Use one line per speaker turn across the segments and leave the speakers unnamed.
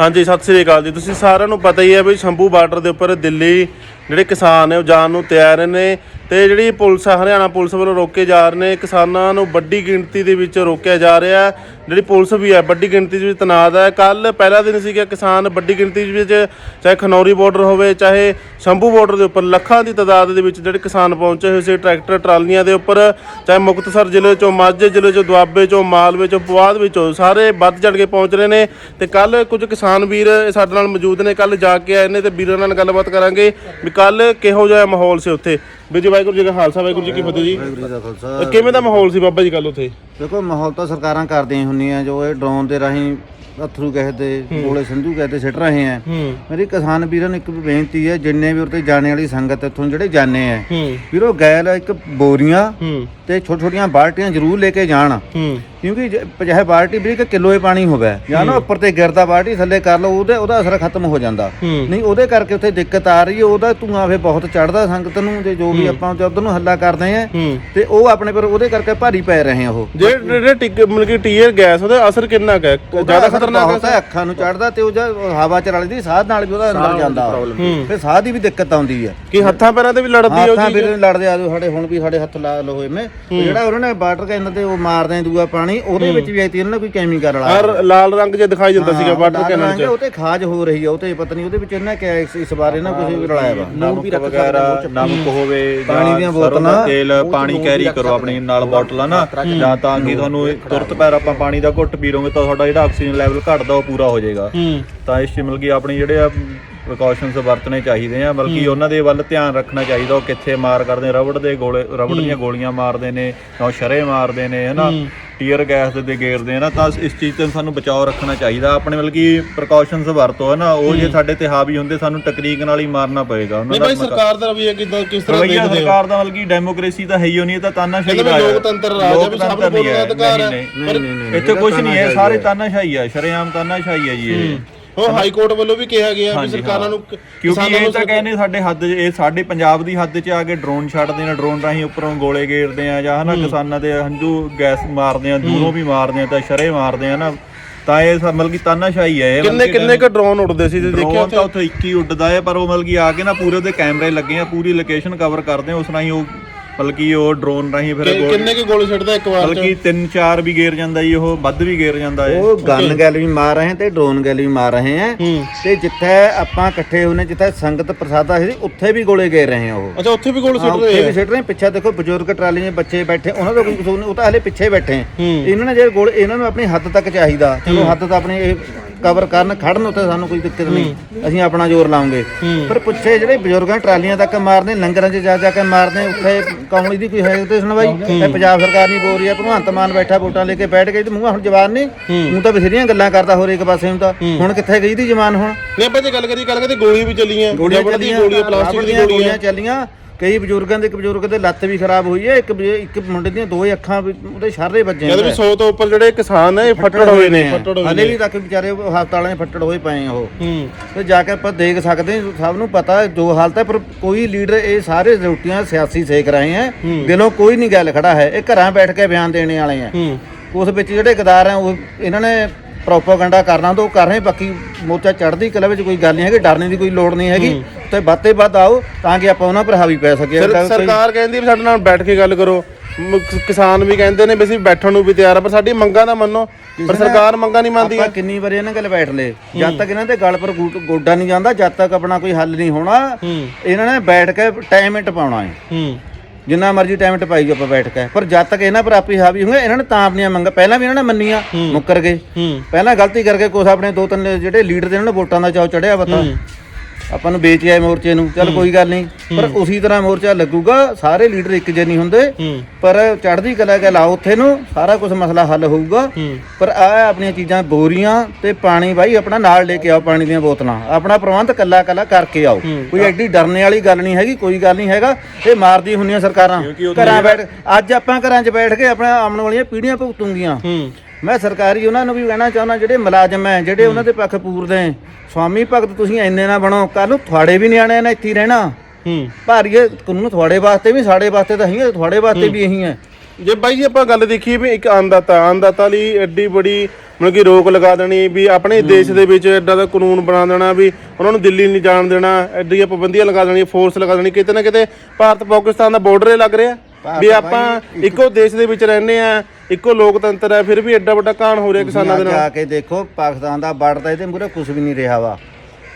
ਹਾਂਜੀ, ਸਤਿ ਸ੍ਰੀ ਅਕਾਲ ਜੀ। ਤੁਸੀਂ ਸਾਰਿਆਂ ਨੂੰ ਪਤਾ ਹੀ ਹੈ ਵੀ ਸ਼ੰਭੂ ਬਾਰਡਰ ਦੇ ਉੱਪਰ ਦਿੱਲੀ ਜਿਹੜੇ ਕਿਸਾਨ ਨੇ ਉਹ ਜਾਣ ਨੂੰ ਤਿਆਰ ਨੇ। ਤੇ ਜਿਹੜੀ ਪੁਲਿਸ ਆ, ਹਰਿਆਣਾ ਪੁਲਿਸ ਵੱਲੋਂ ਰੋਕੇ ਜਾ ਰਹੇ ਨੇ ਕਿਸਾਨਾਂ ਨੂੰ ਵੱਡੀ ਗਿਣਤੀ ਦੇ ਵਿੱਚ ਰੋਕਿਆ ਜਾ ਰਿਹਾ ਜਿਹੜੀ ਪੁਲਿਸ ਵੀ ਹੈ ਵੱਡੀ ਗਿਣਤੀ ਦੇ ਵਿੱਚ ਤਨਾਤ ਹੈ। ਕੱਲ ਪਹਿਲਾ ਦਿਨ ਸੀਗਾ ਕਿਸਾਨ ਵੱਡੀ ਗਿਣਤੀ ਵਿੱਚ ਚਾਹੇ ਖਨੌਰੀ ਬਾਰਡਰ ਹੋਵੇ ਚਾਹੇ ਸ਼ੰਭੂ ਬਾਰਡਰ ਦੇ ਉੱਪਰ ਲੱਖਾਂ ਦੀ ਤਾਦਾਦ ਦੇ ਵਿੱਚ ਜਿਹੜੇ ਕਿਸਾਨ ਪਹੁੰਚੇ ਹੋਏ ਸੀ ਟਰੈਕਟਰ ਟਰਾਲੀਆਂ ਦੇ ਉੱਪਰ ਚਾਹੇ ਮੁਕਤਸਰ ਜ਼ਿਲ੍ਹੇ ਚੋਂ ਮਾਝੇ ਜ਼ਿਲ੍ਹੇ ਚੋਂ ਦੁਆਬੇ ਚੋਂ ਮਾਲਵੇ ਚੋਂ ਪੁਆਧ ਵਿੱਚੋਂ ਸਾਰੇ ਵੱਧ ਚੜ ਕੇ ਪਹੁੰਚ ਰਹੇ ਨੇ। ਤੇ ਕੱਲ ਕੁਝ ਕਿਸਾਨ ਵੀਰ ਸਾਡੇ ਨਾਲ ਮੌਜੂਦ ਨੇ। ਕੱਲ ਜਾ ਕੇ ਆਏ ਨੇ ਤੇ ਵੀਰਾਂ ਨਾਲ ਗੱਲਬਾਤ ਕਰਾਂਗੇ ਵੀ ਕੱਲ ਕਿਹੋ ਜਿਹਾ ਮਾਹੌਲ ਸੀ ਉੱਥੇ। ਵੀਰ ਵਾਹਿਗੁਰੂ ਜੀ ਕਾ ਖਾਲਸਾ ਵਾਹਿਗੁਰੂ ਜੀ ਕੀ ਫਤਿਹ ਜੀ।
ਵਾਹਿਗੁਰੂ ਜੀ ਦਾ ਖਾਲਸਾ।
ਇਹ ਕਿਵੇਂ ਦਾ ਮਾਹੌਲ ਸੀ ਬਾਬਾ ਜੀ ਕੱਲ ਉੱਥੇ?
ਦੇਖੋ ਮਾਹੌਲ ਤਾਂ ਸਰਕਾਰਾਂ ਕਰਦੀਆਂ ਹੀ ਹੁੰਦੀਆਂ ਜੋ ਇਹ ਡਰੋਨ ਦੇ ਰਾਹੀਂ ਅਥਰੂ ਕਹਦੇ ਗੋਲੇ ਸੰਧੂ ਕਹਦੇ ਸਿੱਟ ਰਹੇ ਆ।
ਹੂੰ।
ਮੇਰੀ ਕਿਸਾਨ ਵੀਰਾਂ ਨੂੰ ਇੱਕ ਬੇਨਤੀ ਹੈ ਜਿੰਨੇ ਵੀ ਉਰਤੇ ਜਾਣੇ ਵਾਲੀ ਸੰਗਤ ਇੱਥੋਂ ਜਿਹੜੇ ਜਾਣੇ ਆ
ਹੂੰ।
ਵੀਰੋ ਗੈਲ ਇੱਕ ਬੋਰੀਆਂ
ਹੂੰ।
ਤੇ ਛੋਟ ਛੋਟੀਆਂ ਬਾਲਟੀਆਂ ਜ਼ਰੂਰ ਲੈ ਕੇ ਜਾਣ।
ਹੂੰ।
ਕਿਉਂਕਿ ਜੇ- ਚਾਹੇ ਬਾਲਟੀ ਵੀ ਇੱਕ ਕਿਲੋ ਹੀ ਪਾਣੀ ਹੋਵੇ ਜਾਂ ਨਾ ਉੱਪਰ ਤੇ ਗਿਰਦਾ ਬਾਲਟੀ ਥੱਲੇ ਕਰ ਲਓ ਉਹਦੇ ਉਹਦਾ ਅਸਰ ਖਤਮ ਹੋ ਜਾਂਦਾ।
ਹੂੰ।
ਨਹੀਂ ਉਹਦੇ ਕਰਕੇ ਉੱਥੇ ਦਿੱਕਤ ਆ ਰਹੀ ਹੈ ਉਹਦਾ ਧੂਆਂ ਫੇ ਬਹੁਤ ਚੜਦਾ ਸੰਗਤ ਨੂੰ ਤੇ ਜੋ ਵੀ ਆਪਾਂ ਜਦੋਂ ਨੂੰ ਹੱਲਾ ਕਰਦੇ ਆ
ਹੂੰ।
ਤੇ ਉਹ ਆਪਣੇ ਪਰ ਉਹਦੇ ਕਰਕੇ ਭਾਰੀ ਪੈ ਰਹੇ ਆ ਉਹ।
ਜਿਹੜੇ ਜਿਹੜੇ ਟਿਕ ਮਤਲਬ ਕਿ ਟੀਅਰ ਗੈਸ ਉਹਦਾ ਅਸਰ ਕਿੰਨਾ ਕੁ ਹੈ? ਜ਼ਿਆਦਾ ਖਤਰਨਾਕ
ਹੈ ਅੱਖਾਂ ਨੂੰ ਚੜਦਾ ਤੇ ਉਹ ਜਦ ਹਵਾ ਚ ਰਲਦੀ ਸਾਹ ਨਾਲ ਵੀ ਉਹਦਾ ਅੰਦਰ ਜਾਂਦਾ।
ਹੂੰ।
ਫਿਰ ਸਾਹ ਦੀ ਵੀ ਦਿੱਕਤ ਆਉਂਦੀ ਹੈ।
ਕਿ ਹੱਥਾਂ ਪੈਰਾਂ ਤੇ ਵੀ ਲੜਦੀ ਹੈ ਉਹ ਚੀਜ਼?
ਫਿਰ ਲੜਦੇ ਆ ਜੋ ਸਾਡੇ ਹੁਣ ਵੀ ਸਾਡੇ ਹੱਥ ਲਾਲ ਹੋਏ ਨੇ ਉਹ ਜਿਹੜਾ ਉਹਨਾਂ ਨੇ ਵਾਟਰ ਕੈਨ ਤੇ ਉਹ ਮਾਰਦੇ ਆ ਦੂਆ ਪਾਣੀ ਉਹਦੇ ਵਿੱਚ ਵੀ ਆਈਤੀ ਉਹਨਾਂ ਨੇ ਕੋਈ ਕੈਮੀਕਲ ਵਾਲਾ
ਔਰ ਲਾਲ ਰੰਗ ਜਿਹਾ ਦਿਖਾਈ ਦਿੰਦਾ ਸੀਗਾ ਵਾਟਰ ਕੈਨਨ ਚ।
ਉਹ ਤੇ ਖਾਜ ਹੋ ਰਹੀ ਆ ਉਹ ਤੇ ਪਤਾ ਨਹੀਂ ਉਹਦੇ ਵਿੱਚ ਇਹਨਾਂ ਕਿਹਾ ਇਸ ਇਸ ਬਾਰੇ ਨਾ ਕੁਝ ਵੀ। ਰਲਾਇਆ ਵਾ
ਨਮਕ ਵਗੈਰਾ ਨਮਕ ਹੋਵੇ
ਪਾਣੀ ਦੀਆਂ
ਜਾਂ
ਬੋਤਲਾਂ,
ਤੇਲ ਪਾਣੀ ਕੈਰੀ ਕਰੋ ਆਪਣੀ ਨਾਲ ਬੋਟਲਾਂ ਨਾ ਜਾਂ ਤਾਂ ਕਿ ਤੁਹਾਨੂੰ ਤੁਰਤ ਪੈਰ ਆਪਾਂ ਪਾਣੀ ਦਾ ਘੁੱਟ ਪੀਰੋਗੇ ਤਾਂ ਤੁਹਾਡਾ ਜਿਹੜਾ ਆਕਸੀਜਨ ਲੈਵਲ ਘਟਦਾ ਉਹ ਪੂਰਾ ਹੋ ਜਾਏਗਾ। ਤਾਂ ਇਸ 'ਚ ਮਤਲਬ ਕਿ ਆਪਣੀ ਜਿਹੜੇ ਆ ਪ੍ਰੀਕਾਸ਼ਨਸ ਵਰਤਣੇ ਚਾਹੀਦੇ ਆ ਬਲਕਿ ਉਹਨਾਂ ਦੇ ਵੱਲ ਧਿਆਨ ਰੱਖਣਾ ਚਾਹੀਦਾ ਉਹ ਕਿੱਥੇ ਮਾਰ ਕਰਦੇ ਰਬੜ ਦੇ ਗੋਲੇ ਰਬੜ ਦੀਆਂ ਗੋਲੀਆਂ ਮਾਰਦੇ ਨੇ ਜਾਂ ਸ਼ਰੇ ਮਾਰਦੇ ਨੇ ਹਨਾ? ਟੀਅਰ ਗੈਸ ਦੇ ਗੇਰਦੇ ਆ ਨਾ ਤਾਂ ਇਸ ਚੀਜ਼ ਤੋਂ ਸਾਨੂੰ ਬਚਾਓ ਰੱਖਣਾ ਚਾਹੀਦਾ ਆਪਣੇ ਮਤਲਬ ਕਿ ਪ੍ਰੀਕਾਸ਼ਨਸ ਵਰਤੋ ਹਨਾ? ਉਹ ਜੇ ਸਾਡੇ ਤੇ ਹਾਵੀ ਹੁੰਦੇ ਸਾਨੂੰ ਟੈਕਨੀਕ ਨਾਲ ਹੀ ਮਾਰਨਾ ਪਏਗਾ ਉਹਨਾਂ ਦਾ
ਸਰਕਾਰ ਦਾ ਰਵਈਆ ਕਿਦਾਂ ਕਿਸ ਤਰ੍ਹਾਂ ਦੇਖਦੇ ਹੋ?
ਸਰਕਾਰ ਦਾ ਮਤਲਬ ਕਿ ਡੈਮੋਕ੍ਰੇਸੀ ਤਾਂ ਹੈ ਹੀ ਨਹੀਂ ਤਾਂ ਤਾਨਾਸ਼ਾਹੀ
ਵੀ
ਹੈ।
ਲੋਕਤੰਤਰ ਰਾਜ ਹੈ, ਵੀ ਸਭ ਨੂੰ ਬੋਲਣ ਦਾ ਅਧਿਕਾਰ ਹੈ।
ਇੱਥੇ ਕੁਝ ਨਹੀਂ ਹੈ ਸਾਰੇ ਤਾਨਾਸ਼ਾਹੀ ਹੈ ਸ਼ਰੇਆਮ ਤਾਨਾਸ਼ਾਹੀ ਹੈ ਜੀ ਇਹ।
ਉਹ ਹਾਈ ਕੋਰਟ ਵੱਲੋਂ ਵੀ ਕਿਹਾ ਗਿਆ ਵੀ
ਹਾਂਜੀ,
ਸਰਕਾਰਾਂ ਨੂੰ
ਕਿਉਂਕਿ
ਕਿਸਾਨਾਂ
ਇਹ
ਨੂੰ
ਤਾਂ ਕਹਿੰਦੇ ਸਾਡੇ ਹੱਦ 'ਚ- ਇਹ ਸਾਡੇ ਪੰਜਾਬ ਦੀ ਹੱਦ 'ਚ ਆ ਕੇ ਡਰੋਨ ਛੱਡਦੇ ਨੇ ਡਰੋਨ ਰਾਹੀਂ ਉੱਪਰੋਂ ਗੋਲੇ ਗੇਰਦੇ ਆ ਜਾਂ ਹਨਾ ਕਿਸਾਨਾਂ ਦੇ ਹੰਝੂ ਗੈਸ ਮਾਰਦੇ ਆ ਦੂਰੋਂ ਵੀ ਮਾਰਦੇ ਆ ਤਾਂ ਸ਼ਰੇ ਮਾਰਦੇ ਆ ਨਾ ਤਾਂ ਇਹ ਸਭ ਮਤਲਬ ਕਿ ਤਾਨਾਸ਼ਾਹੀ ਹੈ ਇਹ।
ਕਿੰਨੇ ਕਿੰਨੇ ਕ ਡਰੋਨ ਉੱਡਦੇ ਸੀ ਤੇ ਦੇਖਿਆ
ਡਰੋਨ ਤਾਂ ਉੱਥੇ? ਇੱਕ ਹੀ ਉੱਡਦਾ ਹੈ ਪਰ ਉਹ ਮਤਲਬ ਕਿ ਆ ਕੇ ਨਾ ਪੂਰੇ ਉਹਦੇ ਕੈਮਰੇ ਲੱਗੇ ਆ ਪੂਰੀ ਲੋਕੇਸ਼ਨ ਕਵਰ ਕਰਦੇ ਆ ਉਸ ਰਾਹੀਂ ਉਹ ਮਤਲਬ ਕਿ ਉਹ ਡਰੋਨ ਰਾਹੀਂ ਫਿਰ
ਕਿ-
ਗੋਲ-
ਕਿੰਨੇ ਕ ਗੋਲੇ ਛੱਡਦਾ ਇੱਕ ਵਾਰ ਚ
ਕਿ 3 4 ਵੀ ਗੇਰ ਜਾਂਦਾ ਜੀ ਉਹ ਵੱਧ ਵੀ ਗੇਰ ਜਾਂਦਾ ਹੈ।
ਉਹ ਗਨ ਗੈਲ ਵੀ ਮਾਰ ਰਹੇ ਤੇ ਡਰੋਨ ਗੈਲ ਵੀ ਮਾਰ ਰਹੇ ਆ
ਹੂੰ।
ਤੇ ਜਿੱਥੇ ਆਪਾਂ ਇਕੱਠੇ ਹੋਨੇ ਜਿੱਥੇ ਸੰਗਤ ਪ੍ਰਸਾਦਾ ਸੀ ਉੱਥੇ ਵੀ ਗੋਲੇ ਗੇਰ ਰਹੇ ਆ ਉਹ।
ਅੱਛਾ ਉੱਥੇ ਵੀ ਗੋਲੇ
ਹਾਂ,
ਛੱਡ
ਉੱਥੇ
ਰਹੇ
ਵੀ
ਆ
ਸਿੱਟ ਰਹੇ। ਪਿੱਛੇ ਦੇਖੋ ਬਜ਼ੁਰਗ ਟਰਾਲੀਆਂ ਬੱਚੇ ਬੈਠੇ ਉਹਨਾਂ ਦਾ ਕੋਈ ਕਸੂਰ ਨਹੀਂ ਉਹ ਤਾਂ ਹਲੇ ਪਿੱਛੇ ਬੈਠੇ।
ਹੂੰ।
ਇਹਨਾਂ ਨੇ ਜੇ ਗੋਲ ਇਹਨਾਂ ਨੂੰ ਆਪਣੀ ਹੱਦ ਤੱਕ ਚਾਹੀਦਾ। ਚਲੋ ਹੱਦ ਤਾਂ ਆਪਣੀ ਇਹ ਕਵਰ ਕਰਨ ਖੜਨ ਉੱਤੇ ਸਾਨੂੰ ਕੋਈ ਦਿੱਕਤ ਨਹੀਂ। ਅਸੀਂ ਆਪਣਾ ਜ਼ੋਰ ਲਾਉਂਗੇ। ਪਰ ਪਿੱਛੇ ਜਿਹੜੇ ਬਜ਼ੁਰਗਾਂ ਟਰਾਲੀਆਂ ਤੱਕ ਮਾਰਦੇ ਲੰਗਰਾਂ 'ਚ ਜਾ ਜਾ ਕੇ ਮਾਰਦੇ ਉੱਥੇ ਕੌਮਲੀ ਦੀ ਕੋਈ ਹੈ ਉੱਤੇ ਸੁਣਵਾਈ? ਇਹ ਪੰਜਾਬ ਸਰਕਾਰ ਨਹੀਂ ਬੋਲ ਰਹੀ ਹੈ ਭਗਵੰਤ ਮਾਨ ਬੈਠਾ ਵੋਟਾਂ ਲੈ ਕੇ ਬੈਠ ਕੇ ਤੇ ਮੂੰਹ ਹੁਣ ਜਵਾਨ ਨਹੀਂ ਮੂੰਹ ਤਾਂ ਬਥੇਰੀਆਂ ਗੱਲਾਂ ਕਰਦਾ ਹੋਰ ਇੱਕ ਪਾਸੇ ਨੂੰ ਤਾਂ। ਹੁਣ ਕਿੱਥੇ ਗਈ ਦੀ ਜਵਾਨ ਹੁਣ?
ਨਹੀਂ ਆਪਾਂ ਜੇ ਗੱਲ ਕਰੀ ਗੱਲ ਕਰੀ ਗੋਲੀ ਵੀ ਚੱਲੀਆਂ।
ਗੋਲੀਆਂ
ਗੋਲੀਆਂ ਪਲਾਸਟਿਕ ਦੀਆਂ ਗੋਲੀਆਂ।
ਗੋਲੀਆਂ ਚੱਲੀਆਂ। ਕਈ ਬਜ਼ੁਰਗਾਂ ਦੇ ਇੱਕ ਬਜ਼ੁਰਗ ਦੇ ਲੱਤ ਵੀ ਖਰਾਬ ਹੋਈ ਹੈ ਇੱਕ ਬਜ਼ੁ- ਇੱਕ ਮੁੰਡੇ ਦੀਆਂ ਦੋ ਹੀ ਅੱਖਾਂ ਵੀ ਉਹਦੇ ਸ਼ਾਰੇ ਵੱਜੇ
ਕਹਿੰਦੇ ਵੀ 100 ਤੋਂ ਉੱਪਰ ਜਿਹੜੇ ਕਿਸਾਨ ਨੇ ਇਹ ਫੱਟੜ ਹੋਏ ਨੇ। ਫੱਟੜ ਹੋਏ
ਹਲੇ ਵੀ ਤੱਕ ਵਿਚਾਰੇ ਉਹ ਹਸਪਤਾਲਾਂ 'ਚ ਫੱਟੜ ਹੋਏ ਪਏ ਆ ਉਹ।
ਹੂੰ।
ਤੇ ਜਾ ਕੇ ਆਪਾਂ ਦੇਖ ਸਕਦੇ ਹਾਂ, ਸਭ ਨੂੰ ਪਤਾ ਹੈ ਜੋ ਹਾਲਤ ਹੈ ਪਰ ਕੋਈ ਲੀਡਰ ਇਹ ਸਾਰੇ ਰੋਟੀਆਂ ਸਿਆਸੀ ਸੇਕ ਰਹੇ ਹੈ। ਦਿਲੋਂ ਕੋਈ ਨਹੀਂ ਗੱਲ ਖੜਾ ਹੈ ਇਹ ਘਰਾਂ ਬੈਠ ਕੇ ਬਿਆਨ ਦੇਣੇ ਵਾਲੇ ਆ।
ਹੂੰ।
ਉਸ ਵਿੱਚ ਜਿਹੜੇ ਗਦਾਰ ਆ ਉਹ ਇਹਨਾਂ ਨੇ ਪ੍ਰੋਪਾਗੈਂਡਾ ਕਰਨਾ ਤਾਂ ਉਹ ਕਰ ਰਹੇ ਬਾਕੀ ਮੋਰਚਾ ਚੜ੍ਹਦੀ ਕਲਾ ਵਿੱਚ ਕੋਈ ਗੱਲ ਨਹੀਂ ਹੈਗੀ ਡਰਨੇ ਦੀ ਕੋਈ ਲੋੜ ਨਹੀਂ ਹੈਗੀ। ਤੇ ਬਾਤੇ ਵੱਧ ਆਓ ਤਾਂ ਕਿ ਆਪਾਂ ਉਹਨਾਂ ਪਰ ਹਾਵੀ ਪੈ ਸਕੀਏ।
ਸਰਕਾਰ ਕਹਿੰਦੀ ਵੀ ਸਾਡੇ ਨਾਲ ਬੈਠ ਕੇ ਗੱਲ ਕਰੋ। ਕਿਸਾਨ ਵੀ ਕਹਿੰਦੇ ਨੇ ਵੀ ਅਸੀਂ ਬੈਠਣ ਨੂੰ ਵੀ ਤਿਆਰ ਆ ਪਰ ਸਾਡੀ ਮੰਗਾਂ ਦਾ ਮੰਨੋ ਪਰ ਸਰਕਾਰ ਮੰਗਾਂ ਨਹੀਂ ਮੰਨਦੀ।
ਆਪਾਂ ਕਿੰਨੀ ਵਾਰੀ ਇਹਨਾਂ ਕੋਲ ਬੈਠ ਲਏ। ਜਦ ਤੱਕ ਇਹਨਾਂ ਦੇ ਗਲ ਪਰ ਗੋਡਾ ਨਹੀਂ ਜਾਂਦਾ ਜਦ ਤੱਕ ਆਪਣਾ ਕੋਈ ਹੱਲ ਨਹੀਂ ਹੋਣਾ ਇਹਨਾਂ ਨੇ ਬੈਠ ਕੇ ਟਾਈਮ ਇਟ ਪਾਉਣਾ ਹੈ।
ਹੂੰ।
ਜਿੰਨਾ ਮਰਜ਼ੀ ਟਾਈਮ ਇਟ ਪਾਈ ਜਾਓ ਆਪਾਂ ਬੈਠ ਕੇ। ਪਰ ਜਦ ਤੱਕ ਇਹਨਾਂ ਪਰ ਆਪੀ ਹਾਵੀ ਹੋਣਗੇ ਇਹਨਾਂ ਨੇ ਤਾਂ ਆਪਣੀਆਂ ਮੰਗਾਂ ਪਹਿਲਾਂ ਵੀ ਇਹਨਾਂ ਨੇ ਮੰਨੀਆਂ ਮੁੱਕਰ ਗਏ। ਪਹਿਲਾਂ ਗਲਤੀ ਕਰਕੇ ਕੁਛ ਆਪਣੇ ਦੋ ਤਿੰਨ ਜਿਹੜੇ ਲੀਡਰ ਦੇ ਇਹਨਾਂ ਨੂੰ ਵੋਟਾਂ ਦਾ ਚਾਅ ਚੜਿਆ ਪਤਾ। ਆਪਾਂ ਨੂੰ ਵੇਚ ਆਏ ਮੋਰਚੇ ਨੂੰ ਚੱਲ ਕੋਈ ਗੱਲ ਨਹੀਂ। ਪਰ ਉਸੇ ਤਰ੍ਹਾਂ ਮੋਰਚਾ ਲੱਗੂਗਾ ਸਾਰੇ ਲੀਡਰ ਇੱਕ ਜਿਹੇ ਨਹੀਂ ਹੁੰਦੇ। ਪਰ ਚੜ੍ਹਦੀ ਕਲਾ ਕੇ ਲਾਓ ਉੱਥੇ ਨੂੰ ਸਾਰਾ ਕੁਝ ਮਸਲਾ ਹੱਲ ਹੋਊਗਾ। ਪਰ ਆ ਆਪਣੀਆਂ ਚੀਜ਼ਾਂ ਬੋਰੀਆਂ ਤੇ ਪਾਣੀ ਬਾਈ ਆਪਣਾ ਨਾਲ ਲੈ ਕੇ ਆਓ ਪਾਣੀ ਦੀਆਂ ਬੋਤਲਾਂ। ਆਪਣਾ ਪ੍ਰਬੰਧ ਕੱਲਾ ਕੱਲਾ ਕਰਕੇ ਆਓ। ਕੋਈ ਐਡੀ ਡਰਨੇ ਵਾਲੀ ਗੱਲ ਨਹੀਂ ਹੈਗੀ ਕੋਈ ਗੱਲ ਨਹੀਂ ਹੈਗਾ। ਇਹ ਮਾਰਦੀ ਹੁੰਦੀਆਂ ਸਰਕਾਰਾਂ। ਘਰਾਂ ਬੈਠ ਅੱਜ ਆਪਾਂ ਘਰਾਂ 'ਚ ਬੈਠ ਕੇ ਆਪਣਾ ਆਉਣ ਵਾਲੀਆਂ ਪੀੜ੍ਹੀਆਂ ਭੁਗਤੂਗੀਆਂ। ਮੈਂ ਸਰਕਾਰੀ ਉਹਨਾਂ ਨੂੰ ਵੀ ਕਹਿਣਾ ਚਾਹੁੰਦਾ ਜਿਹੜੇ ਮੁਲਾਜ਼ਮ ਹੈ ਜਿਹੜੇ ਉਹਨਾਂ ਦੇ ਪੱਖ ਪੂਰਦੇ ਹੈ, ਸਵਾਮੀ ਭਗਤ ਤੁਸੀਂ ਇੰਨੇ ਨਾ ਬਣੋ ਕੱਲ ਨੂੰ ਤੁਹਾਡੇ ਵੀ ਨਿਆਣਿਆਂ ਨੇ ਇੱਥੇ ਹੀ ਰਹਿਣਾ।
ਹੂੰ।
ਭਾਰੀਏ ਕਾਨੂੰਨ ਤੁਹਾਡੇ ਵਾਸਤੇ ਵੀ ਸਾਡੇ ਵਾਸਤੇ ਤਾਂ ਹੀ ਹੈ ਤੁਹਾਡੇ ਵਾਸਤੇ ਵੀ ਇਹੀ ਹੈ
ਜੇ ਬਾਈ ਜੀ ਆਪਾਂ ਗੱਲ ਦੇਖੀਏ ਵੀ ਇੱਕ ਅੰਨਦਾਤਾ ਅੰਨਦਾਤਾ ਲਈ ਐਡੀ ਬੜੀ ਮਤਲਬ ਕਿ ਰੋਕ ਲਗਾ ਦੇਣੀ ਵੀ ਆਪਣੇ ਦੇਸ਼ ਦੇ ਵਿੱਚ ਐਡਾ ਦਾ ਕਾਨੂੰਨ ਬਣਾ ਦੇਣਾ ਵੀ ਉਹਨਾਂ ਨੂੰ ਦਿੱਲੀ ਨਹੀਂ ਜਾਣ ਦੇਣਾ ਐਡੀਆਂ ਪਾਬੰਦੀਆਂ ਲਗਾ ਦੇਣੀਆਂ ਫੋਰਸ ਲਗਾ ਦੇਣੀ ਕਿਤੇ ਨਾ ਕਿਤੇ ਭਾਰਤ ਪਾਕਿਸਤਾਨ ਦਾ ਬਾਰਡਰ ਲੱਗ ਰਿਹਾ। ਵੀ ਆਪਾਂ ਇੱਕੋ ਦੇਸ਼ ਦੇ ਵਿੱਚ ਰਹਿੰਦੇ ਆ ਇੱਕੋ ਲੋਕਤੰਤਰ ਹੈ ਫਿਰ ਵੀ ਐਡਾ ਵੱਡਾ ਕਾਂਡ ਹੋ ਰਿਹਾ ਕਿਸਾਨਾਂ ਦੇ ਨਾਲ।
ਜਾ ਕੇ ਦੇਖੋ ਪਾਕਿਸਤਾਨ ਦਾ ਬਾਰਡਰ ਤਾਂ ਇਹਦੇ ਮੂਰੇ ਕੁਝ ਵੀ ਨਹੀਂ ਰਿਹਾ ਵਾ।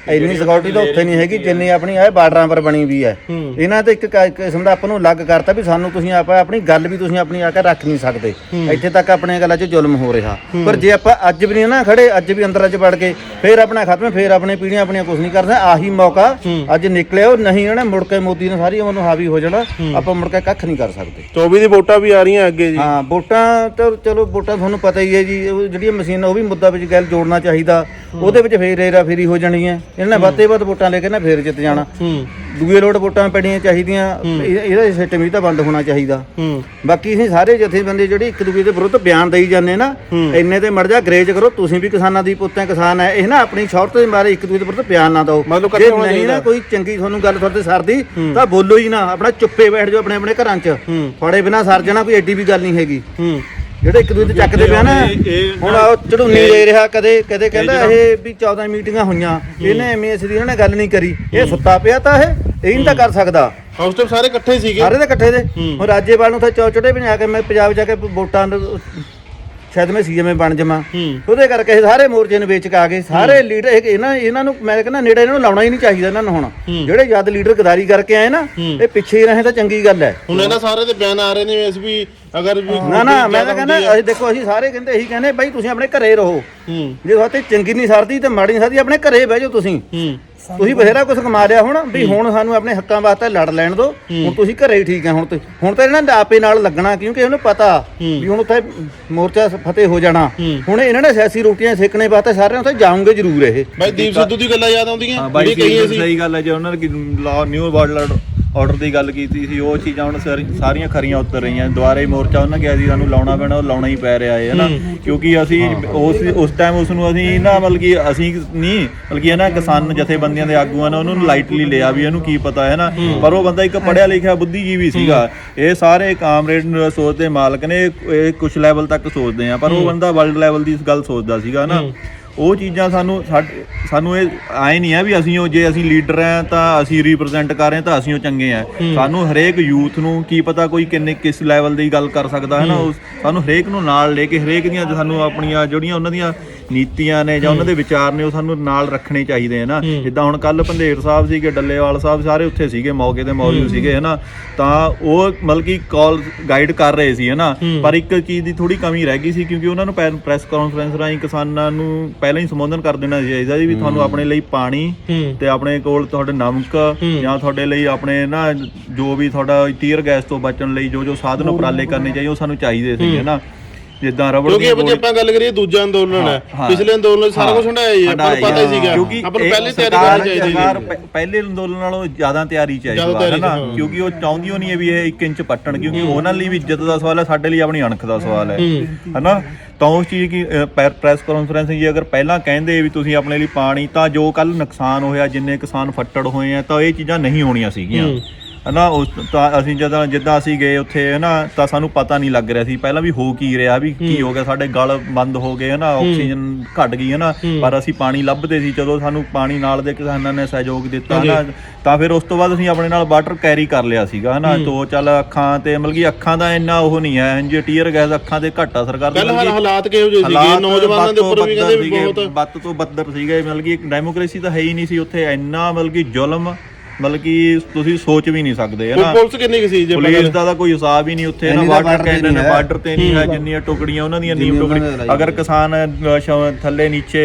ਇੰਨੀ ਸਿਕਿਉਰਿਟੀ ਤਾਂ ਉੱਥੇ ਨਹੀਂ ਹੈਗੀ ਜਿੰਨੀ ਆਪਣੀ ਇਹ ਬਾਰਡਰਾਂ ਪਰ ਬਣੀ ਵੀ ਹੈ। ਇਹਨਾਂ ਤੇ ਇੱਕ ਕ- ਕਿਸਮ ਦਾ ਆਪਾਂ ਨੂੰ ਅਲੱਗ ਕਰਤਾ ਵੀ ਸਾਨੂੰ ਤੁਸੀਂ ਆਪਾਂ ਆਪਣੀ ਗੱਲ ਵੀ ਤੁਸੀਂ ਆਪਣੀ ਆ ਕੇ ਰੱਖ ਨਹੀਂ ਸਕਦੇ। ਇੱਥੇ ਤੱਕ ਆਪਣੀਆਂ ਗੱਲਾਂ 'ਚ ਜ਼ੁਲਮ ਹੋ ਰਿਹਾ। ਪਰ ਜੇ ਆਪਾਂ ਅੱਜ ਵੀ ਨਹੀਂ ਨਾ ਖੜੇ ਅੱਜ ਵੀ ਅੰਦਰ ਅੱਜ ਵੜ ਕੇ ਫੇਰ ਆਪਣਾ ਖਤਮ ਫੇਰ ਆਪਣੇ ਪੀੜੀਆਂ ਆਪਣੀਆਂ ਕੁਝ ਨਹੀਂ ਕਰਦੇ ਆਹੀ ਮੌਕਾ ਅੱਜ ਨਿਕਲਿਆ ਉਹ ਨਹੀਂ ਇਹਨੇ ਮੁੜ ਕੇ ਮੋਦੀ ਨੇ ਸਾਰੀ ਉਮਰ ਨੂੰ ਹਾਵੀ ਹੋ ਜਾਣਾ ਆਪਾਂ ਮੁੜ ਕੇ ਕੱਖ ਨਹੀਂ ਕਰ ਸਕਦੇ।
24 ਦੀ ਵੋਟਾਂ ਵੀ ਆ ਰਹੀਆਂ ਅੱਗੇ ਜੀ।
ਹਾਂ ਵੋਟਾਂ ਤਾਂ ਚਲੋ ਵੋਟਾਂ ਤੁਹਾਨੂੰ ਪਤਾ ਹੀ ਹੈ ਜੀ ਉਹ ਜਿਹੜੀ ਮਸ਼ੀਨ ਉਹ ਵੀ ਮੁੱਦਾ ਵਿੱਚ ਗੱਲ ਜੋੜਨਾ ਚਾਹੀਦਾ। ਉਹਦੇ ਵਿੱਚ ਫੇਰ ਏਰਾ ਫੇਰੀ ਹੋ ਜਾਣੀ ਹੈ। ਇਹਨਾਂ ਨੇ ਵੱਧ ਤੋਂ ਵੱਧ ਵੋਟਾਂ ਲੈ ਕੇ ਨਾ ਫੇਰ ਜਿੱਤ ਜਾਣਾ।
ਹੂੰ।
ਦੂਏ ਲੋਟ ਵੋਟਾਂ ਪੈਣੀਆਂ ਚਾਹੀਦੀਆਂ ਇਹ- ਇਹਦਾ ਸਿਸਟਮ ਹੀ ਤਾਂ ਬੰਦ ਹੋਣਾ ਚਾਹੀਦਾ।
ਹੂੰ।
ਬਾਕੀ ਅਸੀਂ ਸਾਰੇ ਜਥੇਬੰਦੀ ਜਿਹੜੀ ਇੱਕ ਦੂਜੇ ਦੇ ਵਿਰੁੱਧ ਬਿਆਨ ਦੇਈ ਜਾਂਦੇ ਨਾ ਇੰਨੇ ਤੇ ਮੜ ਜਾ ਗਰੇਜ ਕਰੋ ਤੁਸੀਂ ਵੀ ਕਿਸਾਨਾਂ ਦੀ ਪੁੱਤਾਂ ਕਿਸਾਨ ਹੈ। ਇਹ ਨਾ ਆਪਣੀ ਸ਼ੌਰਤ ਦੇ ਮਾਰੇ ਇੱਕ ਦੂਜੇ ਦੇ ਵਿਰੁੱਧ ਬਿਆਨ ਨਾ ਦਿਓ।
ਮਤਲਬ
ਜੇ
ਇਕੱਠੇ ਹੋਣਾ
ਨਹੀਂ ਨਾ ਕੋਈ ਚੰਗੀ ਤੁਹਾਨੂੰ ਗੱਲ ਤੁਹਾਡੇ ਸਰਦੀ ਤਾਂ ਬੋਲੋ ਹੀ ਨਾ ਆਪਣਾ ਚੁੱਪੇ ਬੈਠ ਜਾਓ ਆਪਣੇ ਆਪਣੇ ਘਰਾਂ 'ਚ। ਫੜੇ ਬਿਨਾ ਸਰ ਜਾਣਾ ਕੋਈ ਐਡੀ ਵੀ ਗੱਲ ਨਹੀਂ ਹੈਗੀ।
ਹੂੰ।
ਜਿਹੜੇ ਇੱਕ ਦੂਜੇ ਤੇ ਚੱਕਦੇ ਪਿਆ ਨਾ ਹੁਣ ਉਹ ਚੜੂਨੀ ਦੇ ਰਿਹਾ ਕਦੇ ਕਦੇ ਕਹਿੰਦਾ ਇਹ ਵੀ 14 ਮੀਟਿੰਗਾਂ ਹੋਈਆਂ ਇਹਨੇ ਐਮਐਸ ਦੀ ਇਹਨਾਂ ਗੱਲ ਨਹੀਂ ਕਰੀ। ਇਹ ਸੁੱਤਾ ਪਿਆ ਤਾਂ ਇਹ ਇਹ ਨਹੀਂ ਤਾਂ ਕਰ ਸਕਦਾ।
ਟਾਈਮ ਸਾਰੇ ਇਕੱਠੇ ਸੀਗੇ।
ਸਾਰੇ ਦੇ ਇਕੱਠੇ ਦੇ। ਹੁਣ ਰਾਜੇਵਾਲ ਨੂੰ ਤਾਂ ਚੌਚੜੇ ਬਣਾ ਕੇ ਮੈਂ ਪੰਜਾਬ ਜਾ ਕੇ ਵੋਟਾਂ ਸ਼ਾਇਦ ਮੈਂ ਸੀਐਮਏ ਬਣ ਜਾਵਾਂ। ਉਹਦੇ ਕਰਕੇ ਇਹ ਸਾਰੇ ਮੋਰਚੇ ਨੂੰ ਵੇਚ ਕੇ ਆ ਗਏ। ਸਾਰੇ ਲੀਡਰ ਇਹ- ਇਹਨਾਂ ਇਹਨਾਂ ਨੂੰ ਮੈਂ ਕਹਿੰਦਾ ਨੇੜੇ ਇਹਨਾਂ ਨੂੰ ਲਾਉਣਾ ਹੀ ਨਹੀਂ ਚਾਹੀਦਾ ਇਹਨਾਂ ਨੂੰ ਹੁਣ। ਜਿਹੜੇ ਜਦ ਲੀਡਰ ਗਦਾਰੀ ਕਰਕੇ ਆਏ ਨਾ ਇਹ ਪਿੱਛੇ ਹੀ ਰਹੇ ਤਾਂ ਚੰਗੀ ਗੱਲ ਹੈ।
ਹੁਣ ਇਹਨਾਂ ਸਾਰੇ ਦੇ ਬਿਆਨ ਆ ਰਹੇ ਨੇ ਇਸ ਵੀ ਅਗਰ ਵੀ
ਨਾ ਨਾ ਮੈਂ ਤਾਂ ਕਹਿੰਦਾ ਅਸੀਂ ਦੇਖੋ ਅਸੀਂ ਸਾਰੇ ਕਹਿੰਦੇ ਇਹੀ ਕਹਿੰਦੇ ਬਾਈ ਤੁਸੀਂ ਆਪਣੇ ਘਰੇ ਰਹੋ। ਜੇ ਤੁਹਾਤੇ ਚੰਗੀ ਨਹੀਂ ਸਰਦੀ ਤੇ ਮਾੜੀ ਨਹੀਂ ਸਰਦੀ ਆਪਣੇ ਘਰੇ ਬਹਿ ਜਾਓ ਤੁਸੀਂ। ਤੁਸੀਂ ਬਥੇਰਾ ਕੁਝ ਕਮਾ ਲਿਆ ਹੁਣ ਵੀ ਹੁਣ ਸਾਨੂੰ ਆਪਣੇ ਹੱਕਾਂ ਵਾਸਤੇ ਲੜ ਲੈਣ ਦਿਓ। ਹੁਣ ਤੁਸੀਂ ਘਰੇ ਹੀ ਠੀਕ ਹੈ ਹੁਣ ਤੇ ਹੁਣ ਤਾਂ ਇਹਨਾਂ ਦੇ ਆਪੇ ਨਾਲ ਲੱਗਣਾ ਕਿਉਂਕਿ ਇਹਨੂੰ ਪਤਾ ਵੀ ਹੁਣ ਉੱਥੇ ਮੋਰਚਾ ਫਤਿਹ ਹੋ ਜਾਣਾ। ਹੁਣ ਇਹਨਾਂ ਨੇ ਸਿਆਸੀ ਰੋਟੀਆਂ ਸੇਕਣੇ ਵਾਸਤੇ ਸਾਰੇ ਉੱਥੇ ਜਾਉਂਗੇ ਜ਼ਰੂਰ ਇਹ।
ਬਾਈ ਦੀਪ ਸਿੱਧੂ ਦੀ ਗੱਲਾਂ ਯਾਦ ਆਉਂਦੀਆਂ? ਜਿਹੜੀ ਕਹੀਏ ਸੀ।
ਸਹੀ ਗੱਲ ਹੈ ਜੇ ਉਹਨਾਂ ਨੇ ਨਿਊ ਵਰਲਡ ਆਰਡਰ ਦੀ ਗੱਲ ਕੀਤੀ ਸੀ ਉਹ ਚੀਜ਼ਾਂ ਹੁਣ ਸਾਰੀ- ਸਾਰੀਆਂ ਖਰੀਆਂ ਉਤਰ ਰਹੀਆਂ ਦੁਆਰੇ ਮੋਰਚਾ ਉਹਨਾਂ ਕਿਹਾ ਸੀ ਸਾਨੂੰ ਲਾਉਣਾ ਪੈਣਾ ਉਹ ਲਾਉਣਾ ਹੀ ਪੈ ਰਿਹਾ ਹੈ ਹਨਾ? ਕਿਉਂਕਿ ਅਸੀਂ ਉਸ ਉਸ ਟਾਈਮ ਉਸ ਨੂੰ ਅਸੀਂ ਨਾ ਮਤਲਬ ਕਿ ਅਸੀਂ ਨਹੀਂ ਬਲਕਿ ਇਹ ਨਾ ਕਿਸਾਨ ਜਥੇਬੰਦੀਆਂ ਦੇ ਆਗੂਆਂ ਨੇ ਉਹਨੂੰ ਲਾਈਟਲੀ ਲਿਆ ਵੀ ਇਹਨੂੰ ਕੀ ਪਤਾ ਹੈ ਨਾ ਪਰ ਉਹ ਬੰਦਾ ਇੱਕ ਪੜਿਆ ਲਿਖਿਆ ਬੁੱਧੀਜੀਵੀ ਸੀਗਾ। ਇਹ ਸਾਰੇ ਕਾਮਰੇਡ ਸੋਚ ਦੇ ਮਾਲਕ ਨੇ ਇਹ- ਕੁਝ ਲੈਵਲ ਤੱਕ ਸੋਚਦੇ ਆ ਪਰ ਉਹ ਬੰਦਾ ਵਰਲਡ ਲੈਵਲ ਦੀ ਗੱਲ ਸੋਚਦਾ ਸੀਗਾ ਨਾ ਉਹ ਚੀਜ਼ਾਂ ਸਾਨੂੰ ਸਾਨੂੰ ਇਹ ਆਏ ਨਹੀਂ ਆ ਵੀ ਅਸੀਂ ਉਹ ਜੇ ਅਸੀਂ ਲੀਡਰ ਆ ਤਾਂ ਅਸੀਂ ਰਿਪਰੈਜ਼ੈਂਟ ਕਰ ਰਹੇ ਤਾਂ ਅਸੀਂ ਉਹ ਚੰਗੇ ਆ। ਸਾਨੂੰ ਹਰੇਕ ਯੂਥ ਨੂੰ ਕੀ ਪਤਾ ਕੋਈ ਕਿੰਨੇ ਕਿਸ ਲੈਵਲ ਦੀ ਗੱਲ ਕਰ ਸਕਦਾ ਹੈ। ਨਾ ਸਾਨੂੰ ਹਰੇਕ ਨੂੰ ਨਾਲ ਲੈ ਕੇ ਹਰੇਕ ਦੀਆਂ ਸਾਨੂੰ ਆਪਣੀਆਂ ਜਿਹੜੀਆਂ ਉਹਨਾਂ ਦੀਆਂ ਨੀਤੀਆਂ ਨੇ ਜਾਂ ਉਹਨਾਂ ਦੇ ਵਿਚਾਰ ਨੇ ਉਹ ਸਾਨੂੰ ਨਾਲ ਰੱਖਣੇ ਚਾਹੀਦੇ ਆ ਨਾ। ਜਿੱਦਾਂ ਹੁਣ ਕੱਲ ਪੰਧੇਰ ਸਾਹਿਬ ਸੀਗੇ ਡੱਲੇਵਾਲ ਸਾਹਿਬ ਸਾਰੇ ਉੱਥੇ ਸੀਗੇ ਮੌਕੇ ਤੇ ਮੌਜੂਦ ਸੀਗੇ ਹਨਾ। ਤਾਂ ਉਹ ਮਤਲਬ ਕਿ ਕਾਲ ਗਾਈਡ ਕਰ ਰਹੇ ਸੀ ਹਨਾ। ਪਰ ਇੱਕ ਚੀਜ਼ ਦੀ ਥੋੜੀ ਕਮੀ ਰਹਿ ਗਈ ਸੀ ਕਿਉਂਕਿ ਉਹਨਾਂ ਨੂੰ ਪ੍ਰੈਸ ਕਾਨਫਰੰਸ ਰਾਹੀਂ ਕਿਸਾਨਾਂ ਨੂੰ ਪਹਿਲਾਂ ਹੀ ਸੰਬੋਧਨ ਕਰ ਦੇਣਾ ਚਾਹੀਦਾ ਸੀ ਵੀ ਤੁਹਾਨੂੰ ਆਪਣੇ ਲਈ ਪਾਣੀ
ਹੂੰ।
ਤੇ ਆਪਣੇ ਕੋਲ ਤੁਹਾਡੇ ਨਮਕ ਜਾਂ ਤੁਹਾਡੇ ਲਈ ਆਪਣੇ ਨਾ ਜੋ ਵੀ ਤੁਹਾਡਾ ਟੀਅਰ ਗੈਸ ਤੋਂ ਬਚਣ ਲਈ ਜੋ ਜੋ ਸਾਧਨ ਉਪਰਾਲੇ ਕਰਨੇ ਚਾਹੀਦੇ ਉਹ ਸਾਨੂੰ ਚਾਹੀਦੇ ਸੀ ਹਨਾ। ਜਿੱਦਾਂ ਰਬੜ
ਕਿਉਂਕਿ ਆਪਾਂ ਜੇ ਆਪਾਂ ਗੱਲ ਕਰੀਏ ਦੂਜਾ ਅੰਦੋਲਨ ਹੈ। ਪਿਛਲੇ ਅੰਦੋਲਨ ਸਾਰਾ ਕੁਝ ਹੰਡਾਇਆ ਹੀ
ਹੰਢਾਇਆ
ਪਤਾ ਹੀ ਸੀਗਾ।
ਕਿਉਂਕਿ
ਆਪਾਂ ਨੂੰ ਪਹਿਲੇ ਤਿਆਰੀ ਕਰਨੀ ਚਾਹੀਦੀ ਸੀ।
ਪਹਿ- ਪਹਿਲੇ ਅੰਦੋਲਨ ਨਾਲੋਂ ਜ਼ਿਆਦਾ ਤਿਆਰੀ ਚਾਹੀਦੀ ਹੈ ਨਾ। ਕਿਉਂਕਿ ਉਹ ਚਾਹੁੰਦੀ ਨਹੀਂ ਹੈ ਵੀ ਇਹ 1 ਇੰਚ ਪੱਟਣ ਕਿਉਂਕਿ ਉਹਨਾਂ ਲਈ ਵੀ ਇੱਜ਼ਤ ਦਾ ਸਵਾਲ ਹੈ ਸਾਡੇ ਲਈ ਆਪਣੀ ਅਣਖ ਦਾ ਸਵਾਲ ਹੈ। ਹਨਾ? ਤਾਂ ਉਸ ਚੀਜ਼ ਕੀ ਪ੍ਰੈਸ ਕਾਨਫਰੰਸ ਜੀ ਅਗਰ ਪਹਿਲਾਂ ਕਹਿੰਦੇ ਵੀ ਤੁਸੀਂ ਆਪਣੇ ਲਈ ਪਾਣੀ ਤਾਂ ਜੋ ਕੱਲ ਨੁਕਸਾਨ ਹੋਇਆ ਜਿੰਨੇ ਕਿਸਾਨ ਫੱਟੜ ਹੋਏ ਆ ਤਾਂ ਇਹ ਚੀਜ਼ਾਂ ਨਹੀਂ ਹੋਣੀਆਂ ਸੀਗੀਆਂ। ਹਨਾ ਉਸ ਤਾਂ ਅਸੀਂ ਜਦੋਂ ਜਿੱਦਾਂ ਅਸੀਂ ਗਏ ਉੱਥੇ ਹਨਾ ਤਾਂ ਸਾਨੂੰ ਪਤਾ ਨਹੀਂ ਲੱਗ ਰਿਹਾ ਸੀ। ਪਹਿਲਾਂ ਵੀ ਹੋ ਕੀ ਰਿਹਾ ਵੀ ਕੀ ਹੋ। ਗਿਆ ਸਾਡੇ ਗਲ ਬੰਦ ਹੋ ਗਏ ਹਨਾ ਆਕਸੀਜਨ ਘਟ ਗਈ ਹਨਾ। ਪਰ ਅਸੀਂ ਪਾਣੀ ਲੱਭਦੇ ਸੀ ਜਦੋਂ ਸਾਨੂੰ ਪਾਣੀ ਨਾਲ ਦੇ ਕਿਸਾਨਾਂ ਨੇ ਸਹਿਯੋਗ ਦਿੱਤਾ ਹਨਾ ਤਾਂ ਫਿਰ ਉਸ ਤੋਂ ਬਾਅਦ ਅਸੀਂ ਆਪਣੇ ਨਾਲ ਵਾਟਰ ਕੈਰੀ ਕਰ ਲਿਆ ਸੀਗਾ ਹਨਾ। ਤੋਂ ਚੱਲ ਅੱਖਾਂ ਤੇ ਮਤਲਬ ਕਿ ਅੱਖਾਂ ਦਾ ਇੰਨਾ ਉਹ ਨਹੀਂ ਹੈ ਜੇ ਟੀਅਰ ਗੈਸ ਅੱਖਾਂ ਤੇ ਘੱਟ ਅਸਰ ਕਰਦਾ ਕਿ
ਹਾਲਾਤ ਕਿਹੋ ਜਿਹੇ ਸੀਗੇ? ਨੌਜਵਾਨਾਂ ਦੇ ਉੱਪਰ ਵੀ ਕਹਿੰਦੇ ਬਹੁਤ
ਬੱਤ ਤੋਂ ਬੱਦਰ ਸੀਗੇ ਮਤਲਬ ਕਿ ਇੱਕ ਡੈਮੋਕ੍ਰੇਸੀ ਤਾਂ ਹੈ ਹੀ ਨਹੀਂ ਸੀ ਉੱਥੇ ਇੰਨਾ ਮਤਲਬ ਕਿ ਜ਼ੁਲਮ ਮਤਲਬ ਕਿ ਤੁਸੀਂ ਸੋਚ ਵੀ ਨਹੀਂ ਸਕਦੇ ਹੈ ਨਾ?
ਪੁਲਿਸ ਕਿੰਨੀ ਕੁ ਸੀ ਜੇ
ਪੁਲਿਸ ਦਾ ਤਾਂ ਕੋਈ ਹਿਸਾਬ ਹੀ ਨਹੀਂ ਉੱਥੇ ਨਾ ਬਾਰਡਰ
ਤੇ
ਕਹਿੰਦੇ ਨੇ
ਨਹੀਂ ਹੈ।
ਬਾਰਡਰ ਤੇ ਨਹੀਂ ਹੈ ਜਿੰਨੀਆਂ ਟੁਕੜੀਆਂ ਉਹਨਾਂ ਦੀਆਂ ਨੀਮ ਟੁਕੜੀ।
ਨੇ
ਅਗਰ ਕਿਸਾਨ ਥੱਲੇ ਨੀਚੇ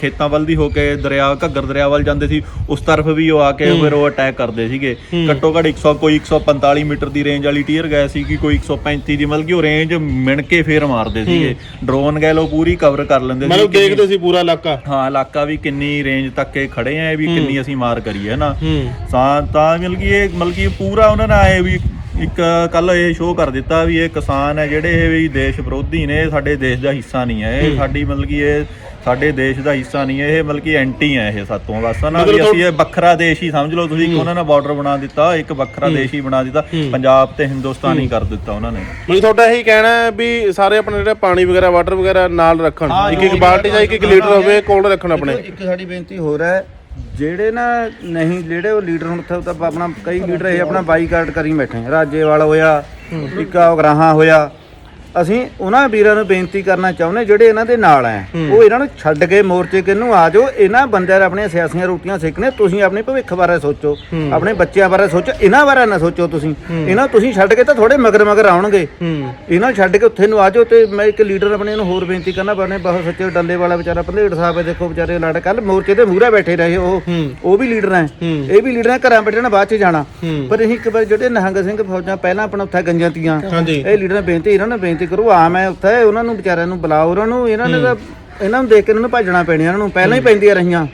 ਖੇਤਾਂ ਵੱਲ ਦੀ ਹੋ ਕੇ ਦਰਿਆ ਘੱਗਰ ਦਰਿਆ ਵੱਲ ਜਾਂਦੇ ਸੀ ਉਸ ਤਰਫ ਵੀ ਉਹ ਆ ਕੇ ਫਿਰ ਉਹ ਅਟੈਕ ਕਰਦੇ ਸੀਗੇ। ਘੱਟੋ ਘੱਟ 100 ਕੋਈ 145 ਮੀਟਰ ਦੀ ਰੇਂਜ ਵਾਲੀ ਟੀਅਰ ਗਏ ਸੀ ਕਿ ਕੋਈ 135 ਦੀ ਮਤਲਬ ਕਿ ਉਹ ਰੇਂਜ ਮਿਣ ਕੇ ਫੇਰ ਮਾਰਦੇ ਸੀਗੇ। ਡਰੋਨ ਗਏ ਲੋ ਪੂਰੀ ਕਵਰ ਕਰ ਲੈਂਦੇ ਸੀ
ਮਤਲਬ ਦੇਖਦੇ ਸੀ ਪੂਰਾ ਇਲਾਕਾ।
ਹਾਂ ਇਲਾਕਾ ਵੀ ਕਿੰਨੀ ਰੇਂਜ ਤੱਕ ਇਹ ਖੜੇ ਆ ਵੀ ਕਿੰਨੀ ਅਸੀਂ ਮਾਰ ਕਰੀਏ ਨਾ।
ਹੂੰ।
ਤਾਂ ਤਾਂ ਮਤਲਬ ਕਿ ਇਹ ਮਤਲਬ ਕਿ ਪੂਰਾ ਉਹਨਾਂ ਨੇ ਆਏ ਵੀ ਇੱਕ ਕੱਲ ਇਹ ਸ਼ੋਅ ਕਰ ਦਿੱਤਾ ਵੀ ਇਹ ਕਿਸਾਨ ਹੈ ਜਿਹੜੇ ਇਹ ਵੀ ਦੇਸ਼ ਵਿਰੋਧੀ ਨੇ ਇਹ ਸਾਡੇ ਦੇਸ਼ ਦਾ ਹਿੱਸਾ ਨਹੀਂ ਹੈ। ਇਹ ਸਾਡੀ ਮਤਲਬ ਕਿ ਇਹ ਸਾਡੇ ਦੇਸ਼ ਦਾ ਹਿੱਸਾ ਨਹੀਂ ਹੈ। ਇਹ ਬਲਕਿ ਐਂਟੀ ਹੈ ਇਹ ਸਾਤੋਂ। ਬਸ ਨਾ ਵੀ ਅਸੀਂ ਇਹ ਵੱਖਰਾ ਦੇਸ਼ ਹੀ ਸਮਝ ਲਓ। ਤੁਸੀਂ ਕਿ ਉਹਨਾਂ ਨੇ ਬਾਰਡਰ ਬਣਾ ਦਿੱਤਾ ਇੱਕ ਵੱਖਰਾ ਦੇਸ਼ ਹੀ ਬਣਾ ਦਿੱਤਾ। ਪੰਜਾਬ ਤੇ ਹਿੰਦੁਸਤਾਨ ਹੀ। ਕਰ ਦਿੱਤਾ ਉਹਨਾਂ ਨੇ।
ਮੈਨੂੰ ਤੁਹਾਡਾ ਇਹੀ ਕਹਿਣਾ ਹੈ ਵੀ ਸਾਰੇ ਆਪਣੇ ਜਿਹੜੇ ਪਾਣੀ ਵਗੈਰਾ ਵਾਟਰ ਵਗੈਰਾ ਨਾਲ ਰੱਖਣ। ਇੱਕ ਇੱਕ ਬਾਲਟੀ ਜਾਂ ਇੱਕ ਇੱਕ ਲੀਟਰ ਹੋਵੇ ਕੋਲ ਰੱਖਣ ਆਪਣੇ।
ਇੱਕ- ਇੱਕ ਸਾਡੀ ਬੇਨਤੀ ਹੋਰ ਹੈ ਜਿਹੜੇ ਨਾ ਨਹੀਂ ਜਿਹੜੇ ਉਹ ਲੀਡਰ ਹੁਣ ਉੱਥੇ ਤਾਂ ਆਪਣਾ ਕਈ ਲੀਡਰ ਇਹ ਆਪਣਾ ਬਾਈਕਾਟ ਕਰੀ ਬੈਠੇ। ਰਾਜੇਵਾਲ ਹੋਇਆ ਇੱਕਾ ਉਗਰਾਹਾਂ ਹੋਇਆ ਅਸੀਂ ਉਹਨਾਂ ਵੀਰਾਂ ਨੂੰ ਬੇਨਤੀ ਕਰਨਾ ਚਾਹੁੰਦੇ ਜਿਹੜੇ ਇਹਨਾਂ ਦੇ ਨਾਲ ਆ ਉਹ ਇਹਨਾਂ ਨੂੰ ਛੱਡ ਕੇ ਮੋਰਚੇ ਕਿਨੂੰ ਆ ਜਾਓ। ਇਹਨਾਂ ਬੰਦਿਆਂ ਆਪਣੀਆਂ ਸਿਆਸੀਆਂ ਰੋਟੀਆਂ ਸਿੱਖਣੇ ਤੁਸੀਂ ਆਪਣੇ ਭਵਿੱਖ ਬਾਰੇ ਸੋਚੋ। ਆਪਣੇ ਬੱਚਿਆਂ ਬਾਰੇ ਸੋਚੋ ਇਹਨਾਂ ਬਾਰੇ ਨਾ ਸੋਚੋ ਤੁਸੀਂ। ਇਹਨਾਂ ਤੁਸੀਂ ਛੱਡ ਕੇ ਤਾਂ ਥੋੜੇ ਮਗਰ ਮਗਰ ਆਉਣਗੇ ਇਹਨਾਂ ਛੱਡ ਕੇ ਉੱਥੇ ਨੂੰ ਆ ਜਾਓ ਤੇ ਮੈਂ ਇੱਕ ਲੀਡਰ ਆਪਣੇ ਨੂੰ ਹੋਰ ਬੇਨਤੀ ਕਰਨਾ ਬਣੇ ਬਹੁਤ ਸੱਚੇ ਡੱਲੇ ਵਾਲਾ ਵਿਚਾਰਾ ਭੰਦੇੜ ਸਾਹਿਬ ਦੇਖੋ ਵਿਚਾਰੇ ਲੜ ਕੱਲ ਮੋਰਚੇ ਤੇ ਮੂਹਰੇ ਬੈਠੇ ਰਹੇ ਉਹ। ਉਹ ਵੀ ਲੀਡਰ ਹੈ। ਇਹ ਵੀ ਲੀਡਰ ਹੈ ਘਰਾਂ ਬੈਠੇ ਬਾਅਦ ਚ ਜਾਣਾ। ਪਰ ਅਸੀਂ ਇੱਕ ਵਾਰ ਜਿਹੜੇ ਨਿਹੰਗ ਸਿੰਘ ਫੌਜਾਂ ਪਹਿਲਾਂ ਆਪਣਾ ਉੱਥੇ ਗੰਜਾਂ ਤੀਆਂ। ਇਹ ਲੀਡਰ ਨੇ ਬੇਨਤੀ ਇਹਨਾਂ ਨੂੰ ਬੇਨਤੀ ਕਰੋ ਆ ਮੈਂ ਉੱਥੇ ਉਹਨਾਂ ਨੂੰ ਵਿਚਾਰਿਆਂ ਨੂੰ ਬੁਲਾਓ ਉਹਨਾਂ ਨੂੰ ਇਹਨਾਂ ਨੇ ਤਾਂ ਇਹਨਾਂ ਨੂੰ ਦੇਖ ਕੇ ਇਹਨਾਂ ਨੂੰ ਭੱਜਣਾ ਪੈਣਾ ਇਹਨਾਂ ਨੂੰ ਪਹਿਲਾਂ ਹੀ ਪੈਂਦੀਆਂ ਰਹੀਆਂ।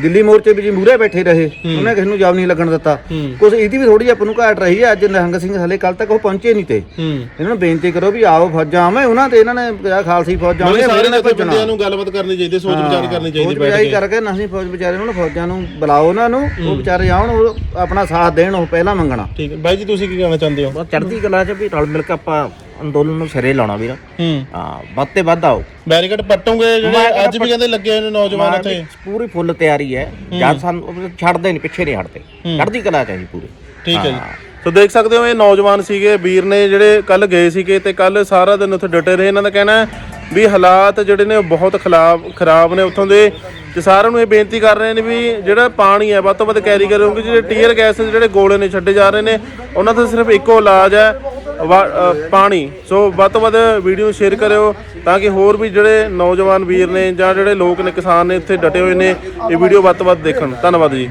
ਦਿੱਲੀ ਮੋਰਚੇ ਵਿੱਚ ਮੂਹਰੇ ਬੈਠੇ ਰਹੇ ਉਹਨੇ ਕਿਸੇ ਨੂੰ ਜਾਬ ਨਹੀਂ ਲੱਗਣ ਦਿੱਤਾ। ਕੁਝ ਇਹਦੀ ਵੀ ਥੋੜੀ ਆਪਾਂ ਨੂੰ ਘਾਟ ਰਹੀ ਹੈ ਅੱਜ ਨਿਹੰਗ ਸਿੰਘ ਹਲੇ ਕੱਲ ਤੱਕ ਉਹ ਪਹੁੰਚੇ ਨਹੀਂ ਤੇ। ਇਹਨਾਂ ਨੂੰ ਬੇਨਤੀ ਕਰੋ ਵੀ ਆਓ ਫੌਜਾਂ ਆਵੇਂ ਉਹਨਾਂ ਤੇ ਇਹਨਾਂ ਨੇ ਕਿਹਾ ਖਾਲਸੀ ਫੌਜਾਂ ਆਵੇਂ
ਸਾਰੇ
ਨੇ ਭੱਜਣਾ।
ਬੰਦਿਆਂ ਨੂੰ ਗੱਲਬਾਤ ਕਰਨੀ ਚਾਹੀਦੀ ਸੋਚ ਵਿਚਾਰ ਕਰਨੀ ਚਾਹੀਦੀ
ਉਹ
ਬੈਠ
ਵਿਚਾਰੀ
ਕੇ।
ਕਰਕੇ ਨਸੀਂ ਫੌਜ ਵਿਚਾਰੇ ਉਹਨਾਂ ਨੂੰ ਫੌਜਾਂ ਨੂੰ ਬੁਲਾਓ ਉਹਨਾਂ ਨੂੰ ਉਹ ਵਿਚਾਰੇ ਆਉਣ ਉਹ ਆਪਣਾ ਸਾਥ ਦੇਣ ਉਹ ਪਹਿਲਾਂ ਮੰਗਣਾ।
ਠੀਕ ਹੈ। ਬਾਈ ਜੀ ਤੁਸੀਂ ਕੀ ਕਹਿਣਾ ਚਾਹੁੰਦੇ ਹੋ?
ਚੜ੍ਹਦੀ ਕਲਾ 'ਚ ਵੀ ਰਲ ਮਿਲ ਕੇ ਆਪਾਂ ਅੰਦੋਲਨ ਨੂੰ ਸਿਰੇ ਲਾਉਣਾ ਵੀਰ।
ਹੂੰ।
ਹਾਂ ਵੱਧ ਤੇ ਵੱਧ ਆਓ।
ਬੈਰੀਕੇਡ ਪੱਟੋਗੇ ਜਿਹੜੇ ਅੱਜ ਵੀ ਕਹਿੰਦੇ ਲੱਗੇ ਹੋਏ ਨੇ ਨੌਜਵਾਨ ਇੱਥੇ।
ਪੂਰੀ ਫੁੱਲ ਤਿਆਰੀ ਹੈ। ਜਦ ਸਾਨੂੰ ਛੱਡਦੇ ਨਹੀਂ ਪਿੱਛੇ ਨਹੀਂ ਹਟਦੇ। ਚੜ੍ਹਦੀ ਕਲਾ 'ਚ ਹੈ ਜੀ ਪੂਰੀ।
ਠੀਕ ਹੈ ਜੀ। ਸੋ ਦੇਖ ਸਕਦੇ ਹੋ ਇਹ ਨੌਜਵਾਨ ਸੀਗੇ ਵੀਰ ਨੇ ਜਿਹੜੇ ਕੱਲ ਗਏ ਸੀਗੇ ਤੇ ਕੱਲ ਸਾਰਾ ਦਿਨ ਉੱਥੇ ਡਟੇ ਰਹੇ। ਇਹਨਾਂ ਦਾ ਕਹਿਣਾ ਹੈ ਵੀ ਹਾਲਾਤ ਜਿਹੜੇ ਨੇ ਬਹੁਤ ਖਿਲਾਫ ਖਰਾਬ ਨੇ ਉੱਥੋਂ ਦੇ। ਤੇ ਸਾਰਿਆਂ ਨੂੰ ਇਹ ਬੇਨਤੀ ਕਰ ਰਹੇ ਨੇ ਵੀ ਜਿਹੜਾ ਪਾਣੀ ਹੈ ਵੱਧ ਤੋਂ ਵੱਧ ਕੈਰੀ ਕਰੋ ਕਿਉਂਕਿ ਜਿਹੜੇ ਟੀਅਰ ਗੈਸ ਜਿਹੜੇ ਗੋਲੇ ਨੇ ਛੱਡੇ ਜਾ ਰਹੇ ਨੇ ਉਹਨਾਂ ਦਾ ਸਿਰਫ ਇੱਕੋ ਇਲਾਜ ਹੈ ਵਾ- ਅ, ਪਾਣੀ। ਸੋ ਵੱਧ ਤੋਂ ਵੱਧ ਵੀਡੀਓ ਸ਼ੇਅਰ ਕਰਿਓ ਤਾਂ ਕਿ ਹੋਰ ਵੀ ਜਿਹੜੇ ਨੌਜਵਾਨ ਵੀਰ ਨੇ ਜਾਂ ਜਿਹੜੇ ਲੋਕ ਨੇ ਕਿਸਾਨ ਨੇ ਇੱਥੇ ਡਟੇ ਹੋਏ ਨੇ ਇਹ ਵੀਡੀਓ ਵੱਧ ਤੋਂ ਵੱਧ ਦੇਖਣ। ਧੰਨਵਾਦ ਜੀ।